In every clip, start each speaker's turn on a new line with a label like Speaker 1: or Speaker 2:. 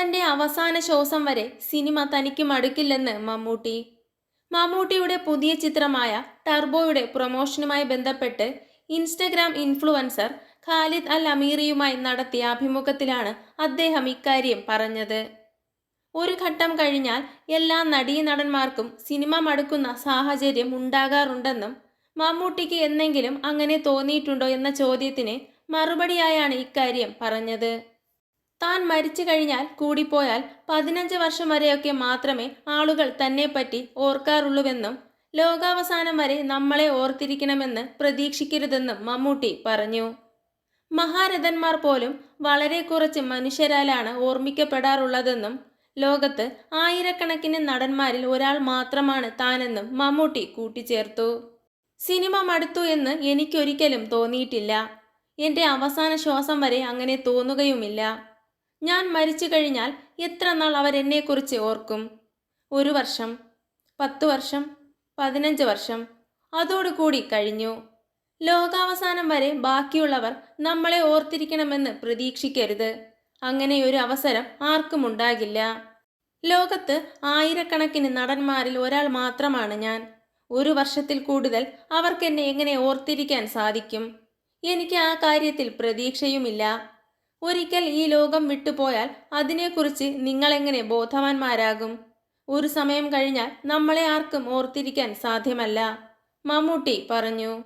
Speaker 1: തന്റെ അവസാന ശ്വാസം വരെ സിനിമ തനിക്ക് മടുക്കില്ലെന്ന് മമ്മൂട്ടി. മമ്മൂട്ടിയുടെ പുതിയ ചിത്രമായ ടർബോയുടെ പ്രൊമോഷനുമായി ബന്ധപ്പെട്ട് ഇൻസ്റ്റഗ്രാം ഇൻഫ്ലുവൻസർ ഖാലിദ് അൽ അമീറിയുമായി നടത്തിയ അഭിമുഖത്തിലാണ് അദ്ദേഹം ഇക്കാര്യം പറഞ്ഞത്. ഒരു ഘട്ടം കഴിഞ്ഞാൽ എല്ലാ നടീനടന്മാർക്കും സിനിമ മടുക്കുന്ന സാഹചര്യം ഉണ്ടാകാറുണ്ടെന്നും മമ്മൂട്ടിക്ക് എന്നെങ്കിലും അങ്ങനെ തോന്നിയിട്ടുണ്ടോ എന്ന ചോദ്യത്തിന് മറുപടിയായാണ് ഇക്കാര്യം പറഞ്ഞത്. താൻ മരിച്ചു കഴിഞ്ഞാൽ കൂടിപ്പോയാൽ പതിനഞ്ച് വർഷം വരെയൊക്കെ മാത്രമേ ആളുകൾ തന്നെ തന്നെപ്പറ്റി ഓർക്കാറുള്ളൂവെന്നും ലോകാവസാനം വരെ നമ്മളെ ഓർത്തിരിക്കണമെന്ന് പ്രതീക്ഷിക്കരുതെന്നും മമ്മൂട്ടി പറഞ്ഞു. മഹാരഥന്മാർ പോലും വളരെ കുറച്ച് മനുഷ്യരാലാണ് ഓർമ്മിക്കപ്പെടാറുള്ളതെന്നും ലോകത്ത് ആയിരക്കണക്കിന് നടന്മാരിൽ ഒരാൾ മാത്രമാണ് താനെന്നും മമ്മൂട്ടി കൂട്ടിച്ചേർത്തു. സിനിമ മടുത്തു എന്ന് എനിക്കൊരിക്കലും തോന്നിയിട്ടില്ല. എന്റെ അവസാന ശ്വാസം വരെ അങ്ങനെ തോന്നുകയുമില്ല. ഞാൻ മരിച്ചു കഴിഞ്ഞാൽ എത്ര നാൾ അവരെന്നെക്കുറിച്ച് ഓർക്കും? ഒരു വർഷം പത്തു വർഷം പതിനഞ്ച് വർഷം. അതോടുകൂടി കഴിഞ്ഞു. ലോകാവസാനം വരെ ബാക്കിയുള്ളവർ നമ്മളെ ഓർത്തിരിക്കണമെന്ന് പ്രതീക്ഷിക്കരുത്. അങ്ങനെ ഒരു അവസരം ആർക്കും ഉണ്ടാകില്ല. ലോകത്ത് ആയിരക്കണക്കിന് നടന്മാരിൽ ഒരാൾ മാത്രമാണ് ഞാൻ. ഒരു വർഷത്തിൽ കൂടുതൽ അവർക്കെന്നെ എങ്ങനെ ഓർത്തിരിക്കാൻ സാധിക്കും? എനിക്ക് ആ കാര്യത്തിൽ പ്രതീക്ഷയുമില്ല. ഒരിക്കൽ ഈ ലോകം വിട്ടുപോയാൽ അതിനെക്കുറിച്ച് നിങ്ങളെങ്ങനെ ബോധവാന്മാരാകും? ഒരു സമയം കഴിഞ്ഞാൽ നമ്മളെ ആർക്കും ഓർത്തിരിക്കാൻ സാധ്യമല്ല. മമ്മൂട്ടി പറഞ്ഞു.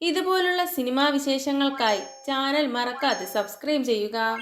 Speaker 1: ഇതുപോലുള്ള സിനിമാ വിശേഷങ്ങൾക്കായി ചാനൽ മറക്കാതെ സബ്സ്ക്രൈബ് ചെയ്യുക.